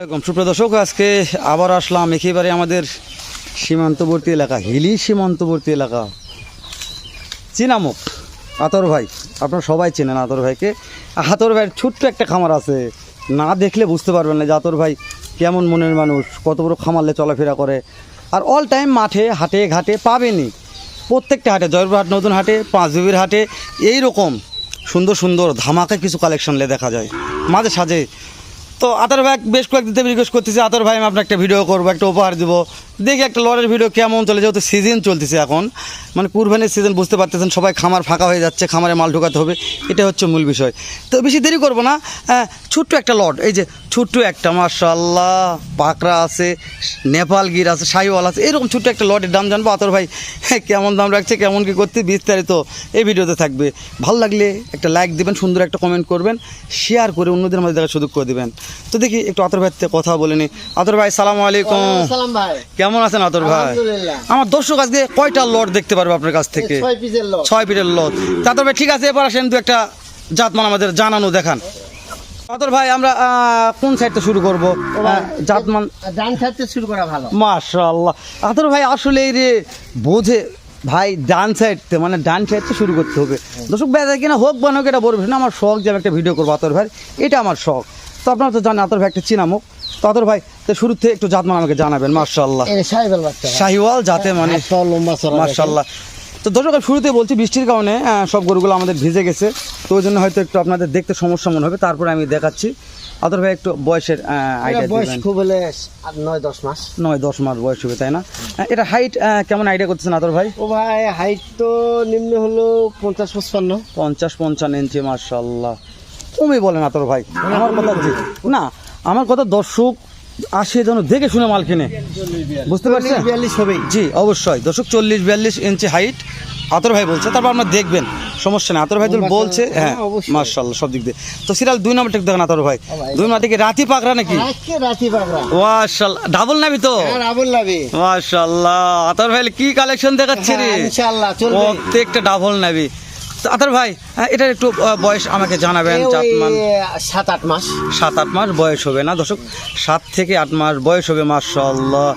সুপ্রিয় দর্শক, আজকে আবার আসলাম একেবারে আমাদের সীমান্তবর্তী এলাকা, হিলি সীমান্তবর্তী এলাকা। চিনামুখ আতর ভাই, আপনারা সবাই চেনেন আতর ভাইকে। আতর ভাইয়ের ছোট্ট একটা খামার আছে। না দেখলে বুঝতে পারবেন না যে আতর ভাই কেমন মনের মানুষ, কত বড় খামারলে চলাফেরা করে। আর অল টাইম মাঠে, হাটে, ঘাটে পাবেনি প্রত্যেকটা হাটে জয়পুরহাট নতুন হাটে পাঁচবিবির হাটে এই রকম সুন্দর সুন্দর ধামাকা কিছু কালেকশনলে দেখা যায়। মাঝে সাজে তো আতার ভাই বেশ কয়েকদিন থেকে রিকোয়েস্ট করতেছি, আতর ভাই আমি আপনার একটা ভিডিও করব, একটা উপহার দেবো। দেখি একটা লরের ভিডিও কেমন চলে, যেহেতু সিজন চলতেছে এখন মানে কুরবানির সিজন বুঝতে পারতেছেন, সবাই খামার ফাঁকা হয়ে যাচ্ছে, খামারে মাল ঢোকাতে হবে, এটা হচ্ছে মূল বিষয়। তো বেশি দেরি করব না ছোট্ট একটা লট এই যে ছোট্ট একটা মার্শাল্লাহ পাকড়া আছে নেপাল গির আছে সাইওয়াল আছে এরকম ছোট্ট একটা লটের দাম জানব। আতর ভাই কেমন দাম রাখছে কেমন কি করতে বিস্তারিত এই ভিডিওতে থাকবে। ভালো লাগলে একটা লাইক দিবেন সুন্দর একটা কমেন্ট করবেন শেয়ার করে অন্যদের মধ্যে দেখার সুযোগ করে দিবেন। তো দেখি একটু আতর ভাইয়ের কথা বলে নি। আতর ভাই সালাম আলাইকুম। কেমন আছেন আতর ভাই। আমার দর্শক আজকে কয়টা লট দেখতে পারবে আপনার কাছ থেকে? ছয় পিসের পিঠের লট তাতর ভাই ঠিক আছে এবার আসেন দু একটা জাতমান আমাদের জানানো দেখান। ভাই আমরা কোন সাইডটা শুরু করব? জাতমান ডান শুরু করা ভালো। মাশাল্লাহ আতর ভাই আসলে এই রে বোঝে ভাই ডান মানে ডান শুরু করতে হবে। দর্শক কিনা হোক বা হোক এটা বলবে না আমার শখ যে আমি একটা ভিডিও করব আতর ভাই। এটা আমার শখ। তো আপনারা তো জানেন আতর ভাই একটা চিনামুখ তো আতর ভাই তো শুরু থেকে একটু জাতমান আমাকে জানাবেন মার্শাল্লাহ। শাহিওয়াল যাতে মানে মার্শাল্লাহ তো দর্শক শুরুতে বলছি বৃষ্টির কারণে সব গরুগুলো আমাদের ভিজে গেছে। তো ওই জন্য হয়তো একটু আপনাদের দেখতে সমস্যা মনে হবে। তারপরে আমি দেখাচ্ছি। আতর ভাই একটু বয়সের আইডিয়া বয়স খুব হলে নয় দশ মাস। নয় দশ মাস বয়স হবে তাই না? এটা হাইট কেমন আইডিয়া করতেছেন আতর ভাই? ও ভাই হাইট তো নিম্ন হলো পঞ্চাশ পঁচপান্ন পঞ্চাশ পঞ্চান্ন ইঞ্চি মার্শাল্লাহ কমই বলেন আতর ভাই আমার কথা না আমার কথা দর্শক আসে যেন দেখে শুনে মাল কিনে। বুঝতে পারছেন? বিয়াল্লিশ হবেই। জি অবশ্যই। দর্শক চল্লিশ বিয়াল্লিশ ইঞ্চি হাইট। আতর ভাই বলছে তারপর আপনার দেখবেন। সমস্যা নেই। আতর ভাই যখন বলছে হ্যাঁ হ্যাঁ। মার্শাল্লাহ সব দিক দিয়ে। তো সিরিয়াল দুই নম্বর টেক দেখেন আতর ভাই। দুই নম্বর থেকে রাতি পাকড়া নাকি? রাতি পাকড়া। মার্শাল্লাহ ডাবল নাবি তো? আর আবুল লাভি মার্শাল্লাহ আতর ভাই কি কালেকশন দেখাচ্ছে রে? হ্যাঁ, ইনশাআল্লাহ প্রত্যেকটা ডাবল নাবি। আতর ভাই হ্যাঁ, এটার একটু বয়স আমাকে জানাবেন সাত আট মাস। সাত আট মাস বয়স হবে না দর্শক? সাত থেকে আট মাস বয়স হবে মার্শাল্লাহ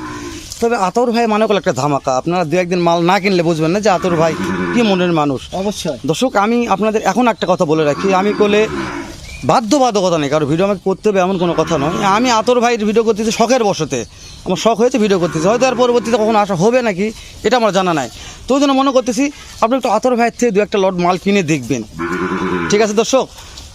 তবে আতর ভাই মানে করলে একটা ধামাকা। আপনারা দু একদিন মাল না কিনলে বুঝবেন না যে আতর ভাই কি মনের মানুষ। অবশ্যই। দর্শক আমি আপনাদের এখন একটা কথা বলে রাখি। আমি কোলে বাধ্যবাধকতা নেই কারণ ভিডিও আমাকে করতে হবে এমন কোনো কথা নয়। আমি আতর ভাইয়ের ভিডিও করতেছি শখের বসতে আমার শখ হয়েছে ভিডিও করতেছি হয়তো আর পরবর্তীতে কখনো আসা হবে নাকি এটা আমার জানা নাই। তো জন্য মনে করতেছি আপনি একটু আতর ভাইয়ের থেকে দু একটা লট মাল কিনে দেখবেন। ঠিক আছে দর্শক?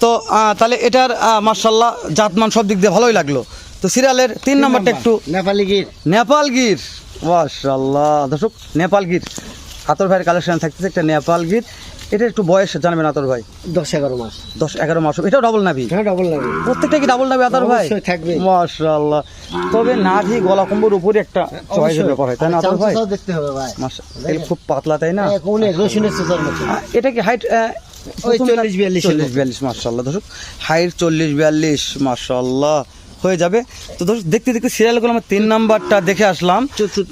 তো তাহলে এটার মার্শাল্লাহ জাতমান সব দিক দিয়ে ভালোই লাগল। তো সিরিয়ালের তিন নম্বরটা একটু নেপালি গির। নেপাল গির। মাশাল্লাহ দর্শক নেপাল গির। আতর ভাইয়ের কালেকশন থাকতেছে একটা নেপাল গির। এটা একটু বয়স জানবেন আতর ভাই। দশ এগারো মাস। দশ এগারো মাস এটা ডবল নাভি? হ্যাঁ ডবল লাভি প্রত্যেকটা কি ডাবল নাভি আতর ভাই? থাকবে। মাশাল্লাহ তবে নাভি গলা কম্বর উপরে একটা চয়েসের ব্যাপার হয় তাই না আতর ভাই? দেখতে হবে ভাই। মাশা এটা খুব পাতলা তাই না? অনেক রসুনের মতো। এটা কি হাইট ওই 40 42 চল্লিশ বিয়াল্লিশ মার্শাল্লাহ দর্শক হাইট চল্লিশ বিয়াল্লিশ মার্শাল্লাহ হয়ে যাবে। তো দর্শক দেখতে দেখতে সিরিয়ালগুলো আমার তিন নাম্বারটা দেখে আসলাম।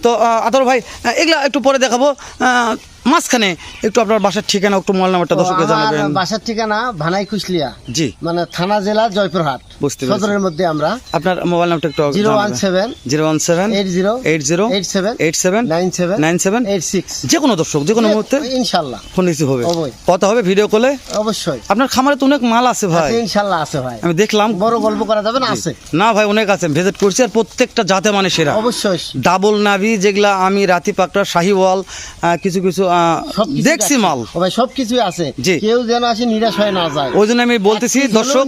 তো আতর ভাই এগুলা একটু পরে দেখাবো। আহ, মাঝখানে একটু আপনার বাসার ঠিকানা একটু মোবাইল নাম্বারটা দর্শককে জানাবেন। বাসার ঠিকানা ভানাই কুশলিয়া জি। মানে থানা জেলা জয়পুরহাট। বুঝতে পেরেছি। সদরের মধ্যে আমরা আপনার মোবাইল নাম্বারটা একটু zero one seven zero one seven eight zero eight zero eight seven eight seven nine seven nine seven eight six যে কোনো দর্শক যে কোনো মুহূর্তে ইনশাল্লাহ। ফোন রিসিভ হবে। কথা হবে ভিডিও কলে। অবশ্যই। আপনার খামারে তো অনেক মাল আছে ভাই। ইনশাল্লাহ আছে ভাই। আমি দেখলাম। বড় গল্প করা যাবে না আছে। না ভাই অনেক আছে। ভিজিট করছি আর প্রত্যেকটা জাতে মানে সেরা। অবশ্যই। ডাবল নাভি যেগুলা আমি রাতি পাকড়া শাহিওয়াল কিছু কিছু দেখছি মাল। ভাই সবকিছুই আছে। কেউ যেন আসে নিরাশ হয়ে না যায়। ওই জন্য আমি বলতেছি দর্শক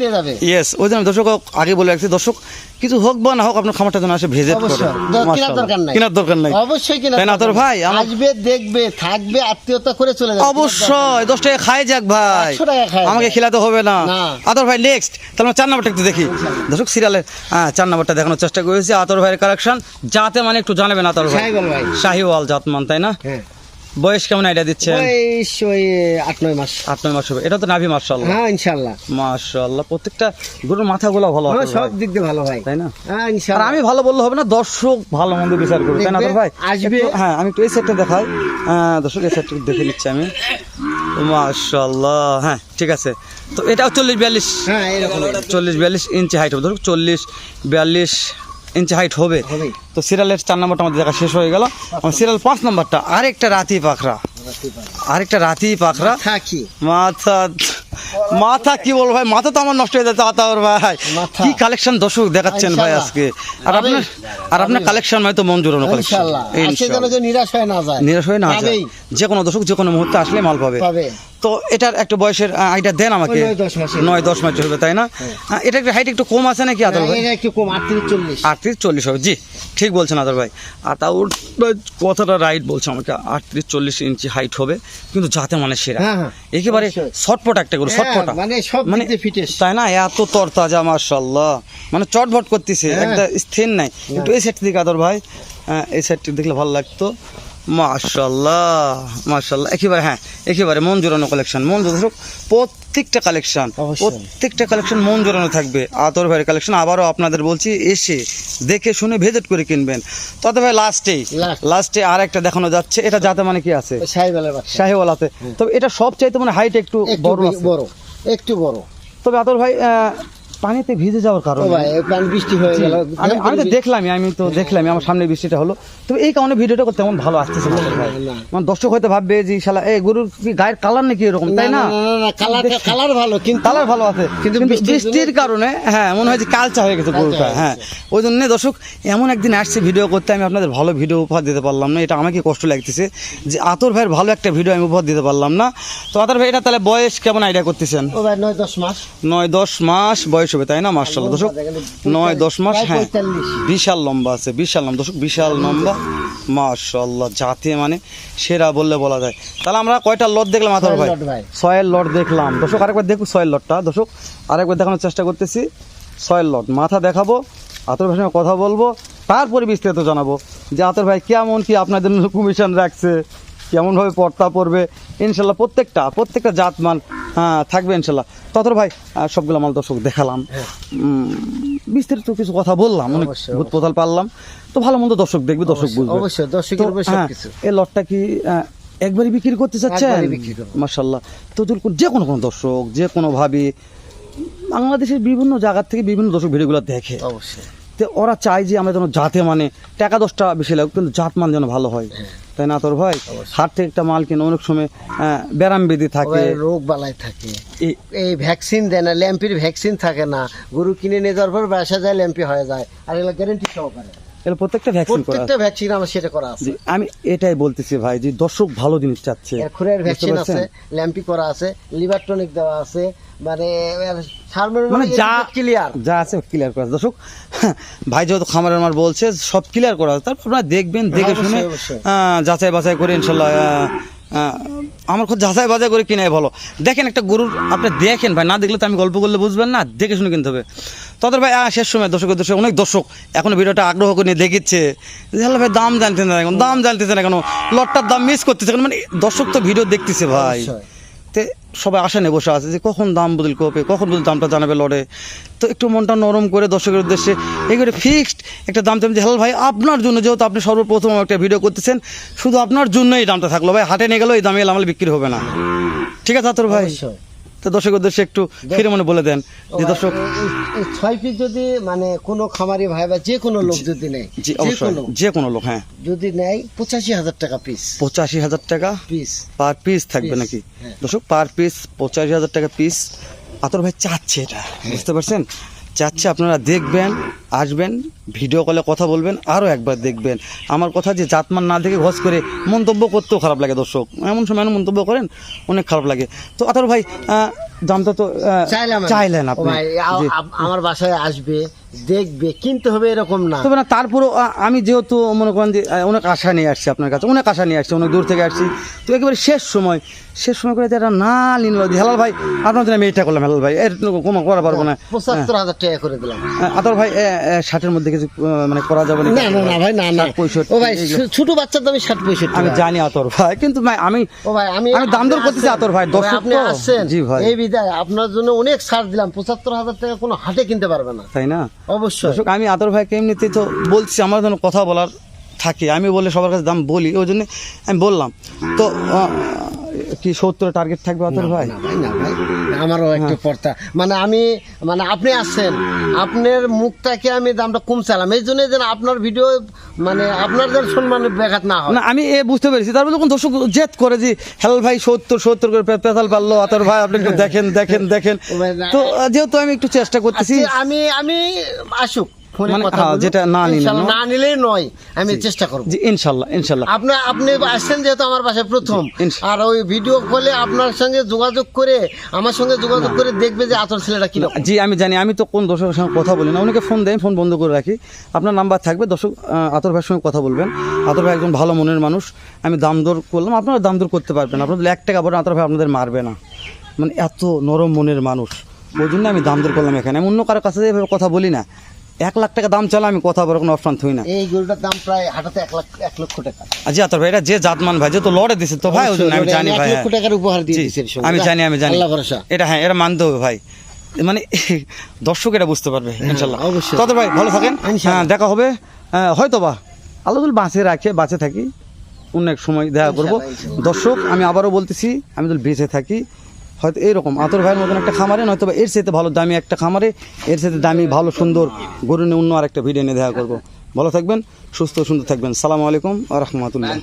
ইয়েস ওই জন্য দর্শক আগে বলে রাখছি দর্শক কিছু হোক বা না হোক আপনার খামারটা যেন আসে অবশ্যই। কেনার দরকার নাই। কেনার দরকার নাই। অবশ্যই কিনা তাই না তোর ভাই আসবে দেখবে থাকবে আত্মীয়তা করে চলে যাবে। অবশ্যই দশ টাকা খাই যাক ভাই। 100 টাকা খায় আমাকে খেলাতে হবে না। আতর ভাই নেক্সট তাহলে চার নাম্বারটা একটু দেখি। দর্শক সিরিয়ালের হ্যাঁ চার নাম্বারটা দেখানোর চেষ্টা করেছি আতর ভাইয়ের কালেকশন যাতে মানে একটু জানাবেন আতর ভাই। শাহিওয়াল ভাই। শাহিওয়াল জাতমান তাই না? হ্যাঁ। বয়স কেমন আইডিয়া দিচ্ছে বয়স ওই আট নয় মাস। আট নয় মাস হবে। এটা তো নাভি মার্শাল্লাহ হ্যাঁ ইনশাল্লাহ মার্শাল্লাহ প্রত্যেকটা গরুর মাথাগুলো ভালো আমার আতর সব দিক দিয়ে ভালো ভাই। তাই না? হ্যাঁ আর ইনশাল্লাহ আমি ভালো বললে হবে না দর্শক ভালো মন্দ বিচার করবে তাই না ভাই? আসবে। হ্যাঁ আমি একটু এই সেটটা দেখাই। দর্শক এই সেটটা দেখে নিচ্ছি আমি। মার্শাল্লাহ হ্যাঁ ঠিক আছে। তো এটাও চল্লিশ বিয়াল্লিশ? হ্যাঁ এরকম। চল্লিশ বিয়াল্লিশ ইঞ্চি হাইট হবে। ধরুন চল্লিশ বিয়াল্লিশ ইঞ্চি হাইট হবে। তো সিরিয়ালের চার নম্বরটা আমাদের দেখা শেষ হয়ে গেল। সিরিয়াল পাঁচ নম্বরটা আরেকটা রাতি পাখরা। আরেকটা রাতি পাখরা। মাথা মাথা কি বলব ভাই? মাথা তো আমার নষ্ট হয়ে যাচ্ছে আতাওর ভাই। কি কালেকশন দর্শক দেখাচ্ছেন ভাই আজকে? আর আপনার আর আপনার কালেকশন হয়তো মন জোরানো কালেকশন ইনশাআল্লাহ আজকে যে নিরাশ হয়ে না যায়। নিরাশ হয়ে না যায়। যে কোনো দর্শক যে কোনো মুহূর্তে আসলে মাল পাবে। পাবে। তো এটার একটা বয়সের আইডিয়া দেন আমাকে। নয় দশ মাসের হবে তাই না? এটা একটা হাইট একটু কম আছে নাকি আদর ভাই? একটু কম আটত্রিশ চল্লিশ। আটত্রিশ চল্লিশ হবে জি ঠিক বলছেন আদর ভাই। আর তা ওর কথাটা রাইট বলছে আমাকে আটত্রিশ চল্লিশ ইঞ্চি হাইট হবে কিন্তু যাতে মানে সেরা। হ্যাঁ, হ্যাঁ। একেবারে। শর্টপট একটা করে হ্যাঁ, মানে সব দিক তাই না? এত তরতাজা মার্শাল্লাহ মানে চটভট করতেছে হ্যাঁ। একটা স্থির নাই। একটু এই সাইড দিকে আদর ভাই। হ্যাঁ, এই সাইডটি দেখলে ভালো লাগতো। মার্শাল্লাহ মার্শাল্লাহ একেবারে হ্যাঁ একেবারে মন জোরানো কালেকশন মন জোরানো প্রত্যেকটা কালেকশন প্রত্যেকটা কালেকশন মন জোরানো থাকবে। আতর ভাইয়ের কালেকশন আবারও আপনাদের বলছি এসে দেখে শুনে ভিজিট করে কিনবেন। তবে ভাই লাস্টেই লাস্টে আর একটা দেখানো যাচ্ছে এটা যাতে মানে কি আছে? শাহিওয়ালাতে। তবে এটা সবচাইতে মানে হাইট একটু একটু বড় বড় একটু বড়। তবে আতর ভাই পানিতে ভিজে যাওয়ার কারণে। বৃষ্টি হয়ে গেল আমি আমি তো দেখলামই আমি তো দেখলামই আমার সামনে বৃষ্টিটা হলো। তবে এই কারণে ভিডিওটা তেমন ভালো আসতেছে না ভাই। মানে দর্শক হয়তো ভাববে যে শালা এই গরুর কি গায়ের কালার নাকি এরকম তাই না? কালার কালার ভালো কিন্তু কালার ভালো আছে কিন্তু বৃষ্টির কারণে হ্যাঁ মনে হয় যে কালচা হয়ে গেছে গরুটা হ্যাঁ ওই জন্য দর্শক এমন একদিন আসছে ভিডিও করতে আমি আপনাদের ভালো ভিডিও উপহার দিতে পারলাম না এটা আমাকে কষ্ট লাগতেছে যে আতর ভাইয়ের ভালো একটা ভিডিও আমি উপহার দিতে পারলাম না। তো আতর ভাই এটা তাহলে বয়স কেমন আইডিয়া করতেছেন? নয় দশ মাস। নয় দশ মাস বয়স হবে তাই না? মার্শাল্লাহ দর্শক নয় দশ মাস হ্যাঁ। বিশাল লম্বা আছে বিশাল লম্বা। দর্শক বিশাল লম্বা। মার্শাল্লাহ জাতে মানে সেরা বললে বলা যায়। তাহলে আমরা কয়টা লট দেখলাম আতর ভাই? ছয়ের লট দেখলাম। দর্শক আরেকবার দেখুন ছয়ের লটটা। দর্শক আরেকবার দেখানোর চেষ্টা করতেছি। ছয়ের লট। মাথা দেখাবো আতর ভাইয়ের সঙ্গে কথা বলব। তারপরে বিস্তারিত জানাব যে আতর ভাই কেমন কি আপনাদের কমিশন রাখছে। কেমনভাবে পর্তা পড়বে ইনশাল্লাহ প্রত্যেকটা প্রত্যেকটা জাতমান হ্যাঁ থাকবে ইনশাল্লাহ। ততর ভাই সবগুলো মাল দর্শক দেখালাম। বিস্তারিত কিছু কথা বললাম অনেক ভূত পোতাল পারলাম। তো ভালো মন্দ দর্শক দেখবে দর্শক বুঝবে। অবশ্যই হ্যাঁ, এই লটটা কি একবারই বিক্রি করতে চাচ্ছেন? মাসাল্লাহ তো যে কোনো কোনো দর্শক যে কোনো ভাবে বাংলাদেশের বিভিন্ন জায়গা থেকে বিভিন্ন দর্শক ভিডিওগুলো দেখে। অবশ্যই। তো ওরা চায় যে আমরা যেন জাতে মানে টাকা দশটা বেশি লাগুক কিন্তু জাত মান যেন ভালো হয়। হ্যাঁ। তাই না তোর ভাই? হাট থেকে একটা মাল কিনে অনেক সময় ব্যারাম বেদি থাকে। রোগ বালাই থাকে। এই- এই ভ্যাকসিন দেয় না ল্যাম্পির ভ্যাকসিন থাকে না। গরু কিনে নিয়ে যাওয়ার পর বাসা যায় ল্যাম্পি হয়ে যায়। আর এগুলো গ্যারেন্টি সহকারে। এগুলো প্রত্যেকটা ভ্যাকসিন করা প্রত্যেকটা ভ্যাকসিন আমার সেটা করা আছে। আমি এটাই বলতেছি ভাই যে দর্শক ভালো জিনিস চাচ্ছে। খুরের ভ্যাকসিন আছে ল্যাম্পি করা আছে লিভার টনিক দেওয়া আছে মানে মানে যা ক্লিয়ার যা আছে ক্লিয়ার করা দর্শক ভাই যেহেতু খামারের আমার বলছে সব ক্লিয়ার করা আছে। তারপর আপনারা দেখবেন দেখে শুনে যাচাই বাছাই করে ইনশাল্লাহ আমার খুব যাচাই বাজাই করে কিনাই ভালো। দেখেন একটা গরুর আপনি দেখেন ভাই, না দেখলে তো আমি গল্প করলে বুঝবেন না, দেখে শুনে কিনতে হবে। তাদের ভাই শেষ সময়, দর্শক দর্শক, অনেক দর্শক এখন ভিডিওটা আগ্রহ করে নিয়ে দেখিচ্ছে। হ্যালো ভাই, দাম জানতে না এখন দাম জানতেছে না কেন? লটটার দাম মিস করতেছে মানে দর্শক তো ভিডিও দেখতেছে ভাই। অবশ্যই। তে সবাই আসে নে বসে আছে যে কখন দাম বদল করবে, কখন বদল দামটা জানাবে লড়ে তো একটু মনটা নরম করে দর্শকের উদ্দেশ্যে এগুলো ফিক্সড একটা দাম যে, হ্যালো ভাই, আপনার জন্য যেহেতু আপনি সর্বপ্রথম একটা ভিডিও করতেছেন, শুধু আপনার জন্যই এই দামটা থাকল ভাই, হাটে নিয়ে গেলেও এই দামে এলাম বিক্রি হবে না ঠিক আছে তোর ভাই। তো দর্শক উদ্দেশ্যে একটু ফিরে মনে বলে দেন যে দর্শক ছয় পিস যদি মানে কোনো খামারি ভাই বা যে কোনো লোক যদি নেয় জি যে অবশ্যই কোনো যে কোনো লোক হ্যাঁ। যদি নেয় পঁচাশি হাজার টাকা পিস পঁচাশি হাজার টাকা পিস পার পিস থাকবে নাকি? হ্যাঁ। দর্শক পার পিস পঁচাশি হাজার টাকা পিস আতর ভাই চাচ্ছে এটা বুঝতে পারছেন? চাচ্ছে আপনারা দেখবেন আসবেন ভিডিও কলে কথা বলবেন আরও একবার দেখবেন। আমার কথা যে জাতমান না দেখে ঘস করে মন্তব্য করতেও খারাপ লাগে দর্শক। এমন সময় এমন মন্তব্য করেন অনেক খারাপ লাগে। তো আতর ভাই দামটা তো। চাইলেন আপনি। আমার বাসায় আসবে দেখবে কিনতে হবে এরকম না। তবে না তারপরেও আমি যেহেতু মনে করেন যে অনেক আশা নিয়ে আসছি আপনার কাছে অনেক আশা নিয়ে আসছি অনেক দূর থেকে আসছি। তো একেবারে শেষ সময় শেষ সময় করে যারা না নিল হেলাল ভাই আপনার জন্য আমি এইটা করলাম হেলাল ভাই এর কোনো করা পারব না। পঁচাত্তর হাজার টাকা করে দিলাম। হ্যাঁ, আতর ভাই ষাটের মধ্যে কিছু মানে করা যাবে না না না ভাই না না। পঁয়ষট্টি, ও ভাই ছোট বাচ্চার দামে ষাট পঁয়ষট্টি আমি জানি আতর ভাই কিন্তু ভাই আমি ও ভাই আমি আমি দাম দর করতেছি আতর ভাই দর্শক আপনি আসছেন জি ভাই। এই বিদায় আপনার জন্য অনেক ছাড় দিলাম পঁচাত্তর হাজার টাকা কোনো হাটে কিনতে পারবে না। তাই না? অবশ্যই। আমি আদর ভাইকে এমনিতে তো বলছি আমার জন্য কথা বলার থাকে। আমি বলে সবার কাছে দাম বলি, ওই জন্য আমি বললাম। তো কি সত্তর টার্গেট থাকবে আতর ভাই? না ভাই আমারও একটু পড়তা মানে আমি মানে আপনি আসছেন আপনার মুখটাকে আমি দামটা কম চালাম এই জন্য যেন আপনার ভিডিও মানে আপনার যেন সম্মানের ব্যাঘাত না হয়। না আমি এ বুঝতে পেরেছি। তারপর যখন দর্শক জেদ করে যে হেলাল ভাই সত্তর সত্তর করে পেতাল পারল আতর ভাই আপনি একটু দেখেন দেখেন দেখেন। তো যেহেতু আমি একটু চেষ্টা করতেছি। আমি আমি আসুক। ফোনে মানে, কথা হ্যাঁ, যেটা না নিলে না। না নিলেই নয় আমি চেষ্টা করব। জি ইনশাল্লাহ ইনশাল্লাহ। আপনি আপনি আসছেন যেহেতু আমার বাসায় প্রথম আর ওই ভিডিও কলে আপনার সঙ্গে যোগাযোগ করে আমার সঙ্গে যোগাযোগ করে দেখবে যে আতর ছেলেটা কীরকম জি আমি জানি আমি তো কোন দর্শকের সঙ্গে কথা বলি না ফোন ফোন বন্ধ করে রাখি। আপনার নাম্বার থাকবে দর্শক আতর ভাইয়ের সঙ্গে কথা বলবেন। আতর ভাই একজন ভালো মনের মানুষ আমি দাম দর করলাম আপনারা দাম দর করতে পারবেন আপনাদের এক টাকা পরে আতর ভাই আপনাদের মারবে না। মানে এত নরম মনের মানুষ ওই জন্য আমি দাম দর করলাম এখানে আমি অন্য কারোর কাছে কথা বলি না। এক লাখ টাকা দাম চালা আমি কথা বলার কোনো অপশান থই না। এই গরুটার দাম প্রায় হাটাতে এক লাখ এক লক্ষ টাকা। জি আতর ভাই এটা যে জাতমান ভাই যে তো লড়ে দিছে তো ভাই ওই জন্য আমি জানি ভাই লক্ষ টাকার উপহার দিয়ে দিয়েছে আমি জানি আমি জানি। আল্লাহ ভরসা। এটা হ্যাঁ এটা মানতে হবে ভাই। মানে দর্শক এটা বুঝতে পারবে ইনশাল্লাহ। অবশ্যই। তত ভাই ভালো থাকেন? হ্যাঁ দেখা হবে। হ্যাঁ, হয়তো বা আল্লাহ বাঁচে রাখে বাঁচে থাকি অন্য এক সময় দেখা করব। দর্শক আমি আবারও বলতেছি আমি যদি বেঁচে থাকি হয়তো এরকম। আতর ভাইয়ের মতন একটা খামারে, নয়তো এর সাথে ভালো দামি একটা খামারে, এর সাথে দামি, ভালো, সুন্দর, গরু নিয়ে অন্য আরেকটা ভিডিও নিয়ে দেখা করব। ভালো থাকবেন, সুস্থ, সুন্দর থাকবেন। সালামু আলাইকুম আ রহমতুল্লাহ।